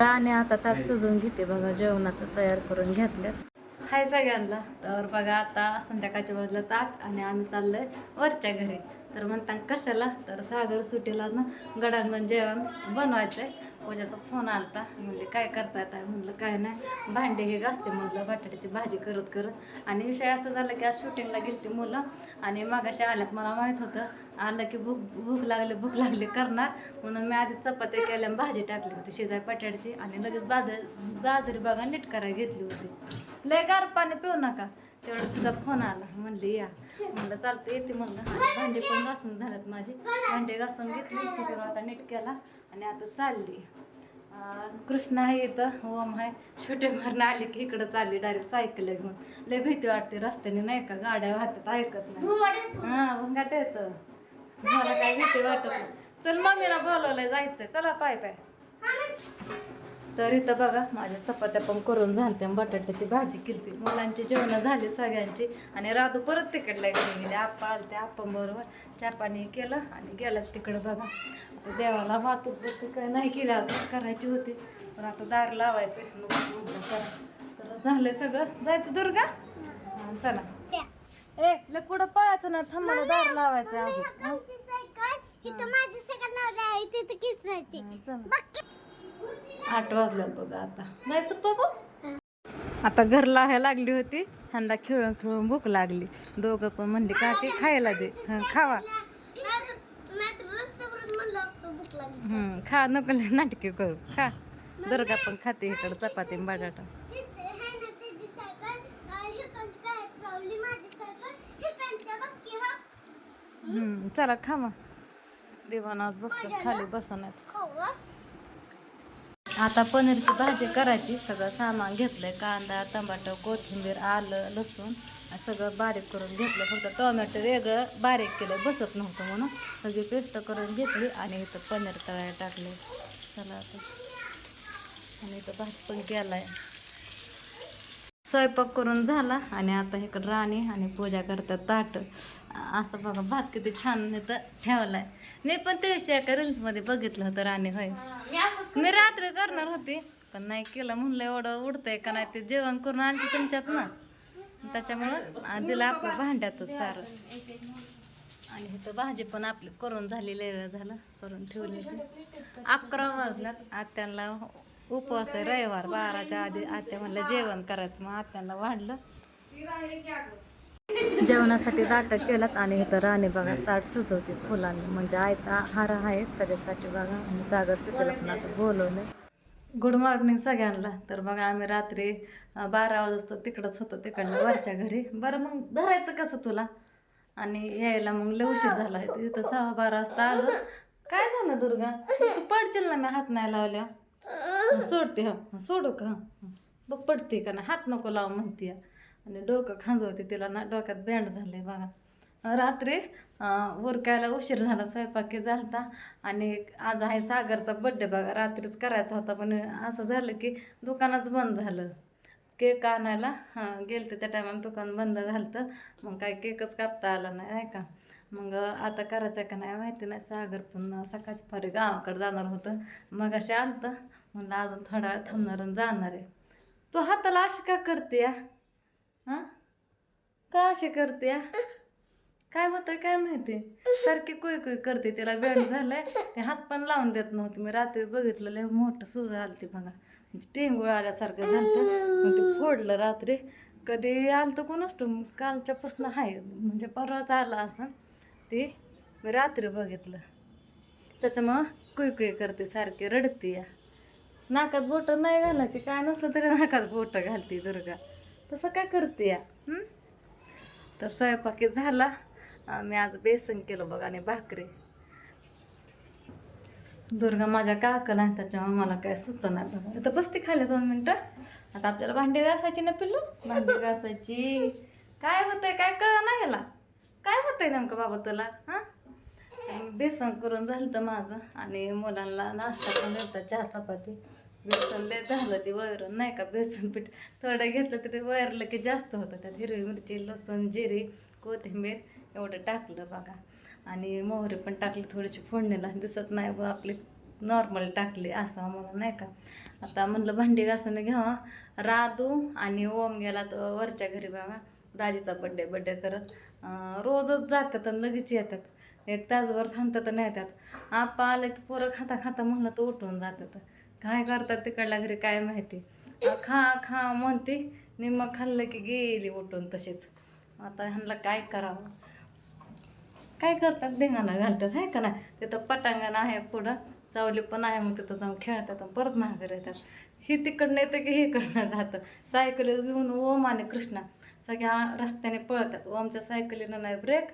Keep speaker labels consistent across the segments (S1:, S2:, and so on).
S1: आणि आता ताट सजवून घेते बघा जेवणाचं तयार करून घेतलं. हाय सगळ्यांना. तर बघा आता संध्याकाळच्या बाजूला ताट आणि आम्ही चाललोय वरच्या घरी. तर म्हणता कशाला? तर सागर सुटीला ना. गडांगण जेवण बनवायचंय. पूजाचा फोन आलता. म्हणजे काय करता येत आहे म्हणलं काय नाही. भांडे हे घासते म्हणलं बटाट्याची भाजी करत करत. आणि विषय असं झालं की आज शूटिंगला गेलते मुलं आणि मागाशी आल्यात. मला माहीत होतं आलं की भूक भूक लागली भूक लागली करणार. म्हणून मी आधी चपात्या केल्या आणि भाजी टाकली होती शेजारी बटाट्याची. आणि लगेच बाजरी बाजरी बघा नीट करायला घेतली होती. लय गार पाणी पिऊ नका. तेवढं तुझा फोन आला. म्हणले या. म्हणलं चालतं येते म्हणलं भांडे पण घासून झाल्यात माझे. भांडे घासून घेतली त्याच्यावर आता नीट केला आणि आता चालली. कृष्णा कृष्ण आहे इथं ओम आहे. छोटे मारणं आले की इकडं चालली डायरेक्ट सायकल घेऊन. लय भीती वाटते रस्त्याने नाही का? गाड्या वाहतात ऐकत नाही. हा भंगाट येतं. मला काय भीती वाटत नाही. चल मम्मीला बोलवलंय जायचंय. चला पाय पाय. तर इथं बघा माझ्या चपात्या पण करून झालत्या बटाट्याची भाजी केली मुलांची जेवणं झाली सगळ्यांची आणि राधू परत तिकडला घरी गेले. आप्पा आलते आप्पा बरोबर चहा पाणी केलं आणि गेलं तिकडं बघा. आता देवाला वाहतूक बिहतूक काय नाही केली अजून करायची होती. पण आता दार लावायचे करा. तर झालंय सगळं. जायचं दुर्गा? हा, चला. ए लय कुठं पळायचं ना थांबाला दार लावायचं अजून. हा? हा, चला. आठ वाजल्यात बघा आता. जायचं बाबा? आता घर लावायला लागली होती. ह्यांना खेळून खेळून भूक लागली. दोघं पण म्हणले का ते खायला दे. खावा. हम्म, खा नको नाटके करू. खा. दुर्गा पण खाते इकडं चपाती बटाटा. हम्म, चला खा मग देवान आज बसलं खाली बसण्यात आता पनीरची भाजी करायची. सगळं सामान घेतलंय. कांदा टमाटो कोथिंबीर आलं लसूण सगळं बारीक करून घेतलं. फक्त टोमॅटो वेगळं बारीक केलं. बसत नव्हतं म्हणून सगळी पेस्ट करून घेतली आणि इथं पनीर तळायला टाकले. चला आता. आणि इथं भात पण केलाय. स्वयंपाक करून झाला आणि आता इकडं राणी आणि पूजा करतात ताट. असं बघा भात किती छान इथं ठेवलाय. मी पण त्या विषयी एका रील्समध्ये बघितलं होतं राणी होय मी रात्री करणार होती पण नाही केलं. म्हणलं एवढं उडतंय का नाही? ते जेवण करून आणते तुमच्यात ना. त्याच्यामुळं दिलं आपलं भांड्याचं सारं. आणि इथं भाजी पण आपली करून झालेली झालं. करून ठेवली अकरा वाजल्यात. आत्यांना उपवास आहे. रविवार बाराच्या आधी आत्या म्हणलं जेवण करायचं. मग आत्यांना वाढलं. जेवणासाठी ताट केलात आणि इथं राणी बघा ताट सजवते फुलांनी. म्हणजे आयता हार आहेत त्याच्यासाठी बघा. आणि सागर सिटीला पण गुड मॉर्निंग सगळ्यांना. तर बघा आम्ही रात्री बारा वाजता तिकडंच होतो तिकडनं वरच्या घरी. बरं मग धरायचं कसं तुला? आणि यायला मग लय उशीर झाला. तिथं सहा बारा वाजता आलो काय झालं दुर्गा? तू पडशील ना मी हात नाही लावल्या. सोडते हा. सोडू का? बघ पडते का ना हात नको लाव म्हणते. आणि डोकं खांजवते तिला ना डोक्यात बँड झालंय बघा. रात्री वरकायला उरकायला उशीर झाला स्वयंपाकी झालता. आणि आज आहे सागरचा बड्डे बघा रात्रीच करायचा होता. पण असं झालं की दुकानच बंद झालं. केक आणायला हां गेलते त्या टायमाला दुकान बंद झालं मग काय केकच कापता आला नाही आहे का? मग आता करायचं का नाही माहिती नाही. सागर पण सकाळची फारी गावाकडे जाणार होतं. मग असे आणतं. म्हणलं अजून थोडा वेळ थांबणार आणि जाणार आहे. तू हाताला अशी का करते या हां? का असे करते? काय होतं काय माहिती? सारखी कुई कुई करते तिला बँड झालाय ते हात पण लावून देत नव्हते. मी रात्री बघितलं लय मोठं सुज आलती बघा. टेंगूळ आल्यासारखं झालं मग ते फोडलं रात्री. कधी आलतं असतो कालच्यापासून आहे म्हणजे परवाच आला असं. ते मी रात्री बघितलं. त्याच्यामुळं कुय कुय करते सारखी रडते. या नाकात बोटं नाही घालायची काय नसलं तरी नाकात बोटं घालते दुर्गा. तसं काय करते या? तर स्वयंपाकी झाला. मी आज बेसन केलं बघा आणि भाकरी. दुर्गा माझ्या काकला आहे त्याच्यामुळे मला काय सुचत नाही बघा. इथं बसते खाली दोन मिनटं. आता आपल्याला भांडी घासायची ना पिल्लू? भांडी घासायची. काय होतंय? काय कळ ना ह्याला? काय होतंय नेमकं बाबा तुला? हां? बेसन करून झालं तर माझं. आणि मुलांना नाश्ता पण द्यायचा चहा चपाती. बेसन लय झालं ते वैरण नाही का? बेसन पीठ. थोडं घेतलं तर ते वैरलं की जास्त होतं. त्यात हिरवी मिरची लसूण जिरी कोथिंबीर एवढं टाकलं बघा. आणि मोहरी पण टाकली थोडीशी फोडणीला दिसत. नाही व आपली नॉर्मल टाकली असं म्हणून नाही का? आता म्हणलं भांडी घासून घ्यावा. राधू आणि ओम गेला तर वरच्या घरी बघा. दाजीचा बड्डे बड्डे करत. रोजच जातात आणि लगेच येतात. एक तासभर थांबतात नाही येतात. आपा आलं की पोरं खाता खाता म्हणलं तर उठून जातात. काय करतात तिकडला घरी काय माहिती? खा खा म्हणते. निम्म खाल्लं की गेली उठून तशीच. आता ह्यांना काय करावं? काय करतात? धिंगाणा घालतात आहे का नाही? तिथं पटांगण आहे पुढं. सावली पण आहे मग तिथं जाऊन खेळतात परत महागार येतात. ही तिकडनं येतं की हिकडनं जातं. सायकल घेऊन ओम आणि कृष्णा. सगळ्या रस्त्याने पळतात. ओमच्या सायकलीनं नाही ब्रेक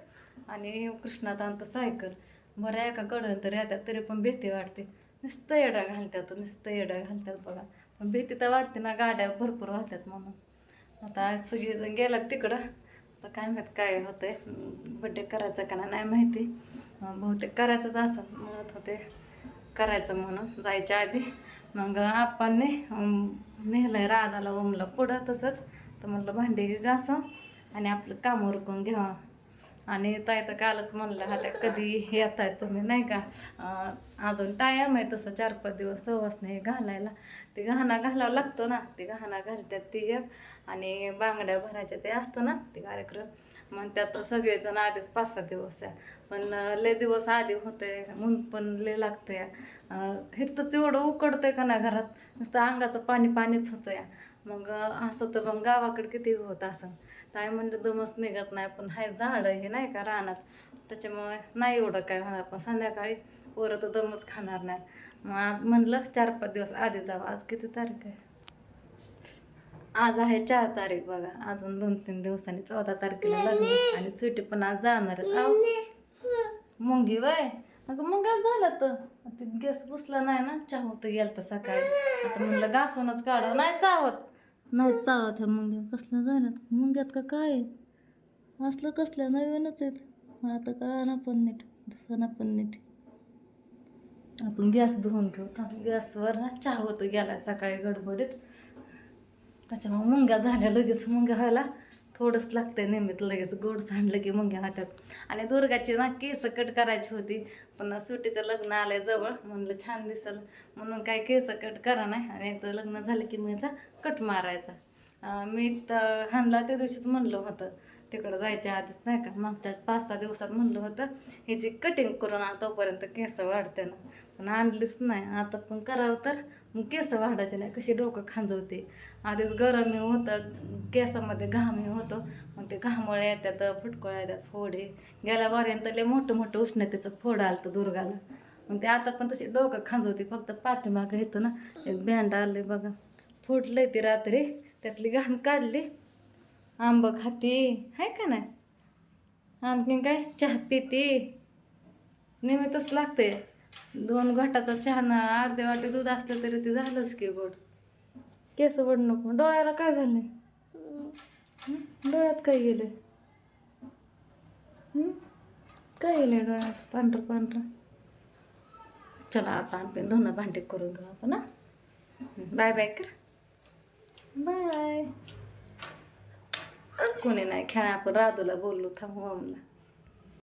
S1: आणि कृष्णात आणतं सायकल. बरं एका कडं तर येतात तरी पण भीती वाटते. नुसतं येडा घालतात नुसतं येडा घालतात बघा. पण भीती तर वाटते ना गाड्या भरपूर वाहतात म्हणून. आता सगळेजण गेलात तिकडं. आता काय माहीत काय होतंय. बड्डे करायचा का नाही माहिती. बहुतेक करायचंच असं. म्हणत होते करायचं म्हणून जायच्या आधी. मग आप्पांनी नेलं राधाला ओमला पुढं तसंच. तर म्हणलं भांडी घासा आणि आपलं काम उरकून घ्यावं. आणि ताई तर कालच म्हणलं आता कधी येत आहे तुम्ही? नाही का? अजून टायम आहे तसं चार पाच दिवस सहवास नाही घालायला. ते गहना घालावं लागतो ना ते गहना घालतात ती एक. आणि बांगड्या भरायच्या ते असतं ना ते कार्यक्रम. मग त्यात सगळेजण आधीच पाच सहा दिवस आहे. पण लय दिवस आधी होते ऊन पण लय लागतंय. हिथंच एवढं उकडतंय का ना घरात? नुसतं अंगाचं पाणी पाणीच होतं या मग असं तर मग गावाकडे किती होत असं? काय म्हणलं दमच निघत नाही पण हाय झाड हे नाही का रानात. त्याच्यामुळे नाही एवढं काय होणार पण संध्याकाळी पोरं तर दमच खाणार नाही मग आज म्हणलं चार पाच दिवस आधी जावं. आज किती तारीख आहे? आज आहे चार तारीख बघा. अजून दोन तीन दिवसांनी चौदा तारखेला लग्न आणि सुटी पण आज जाणार आहेत. मुंगी वय. अगं मुंग्याच झालं तर. ते गॅस पुसला नाही ना चहा तर गेलं तर सकाळी. आता म्हणलं घासूनच काढावं नाही चावत नाही चावत ह्या मुंग्या. कसल्या झाल्यात? मुंग्यात का काय आहे? असलं कसल्या? नवीनच आहेत. मला आता कळा ना पण नीट दिसा पण नीट. आपण गॅस धुवून घेऊ. गॅसवर ना चहा होतो गेला सकाळी गडबडीत. त्याच्यामुळे मुंग्या झाल्या लगेच मुंग्या व्हायला थोडंच लागतंय नेहमीत लगेच गोड सांडलं की मुंग्या होत्यात आणि दुर्गाची ना केस कट करायची होती पण सुट्टीचं लग्न आलं जवळ म्हणलं छान दिसल. म्हणून काय केस कट करा नाही आणि एकदा लग्न झालं की मीचा कट मारायचा. मी तर हाणला त्या दिवशीच म्हणलं होतं तिकडं जायच्या आधीच नाही का मागच्या पाच सहा दिवसात म्हणलं होतं ह्याची कटिंग करून आतापर्यंत तोपर्यंत केस वाढते ना. पण आणलीच नाही आता पण करावं तर केस वाढायचे नाही कशी डोकं खांजवते. आधीच गरमी होतं केसामध्ये घामही होतं. मग ते घामोळ्या येतात फुटकोळ्या येतात फोडे. गेल्या वाऱ्यानंतर लय मोठं मोठं उष्णतेचं फोड आलं तर दुर्गाला. मग ते आता पण तशी डोकं खांजवते फक्त पाठीमागं येतं ना. एक बँड आले बघा. फुटलंय ती रात्री त्यातली घाण काढली. आंब खाते. आहे का नाही? आणखीन काय? चहा पिते. तसं लागते दोन घाटाचा चहा ना अर्धे वाटे दूध असलं तरी ते झालंच की गोड. केस वड नको. डोळ्याला काय झालंय? डोळ्यात काय गेलं काय गेलंय डोळ्यात? पांढरं पांढरं. चला आता आपण धुणं भांडे करून घेऊ आपण ना बाय बाय कर. बाय. कोणी नाही खेळा आपण राधूला बोललो थांबू आम्हाला.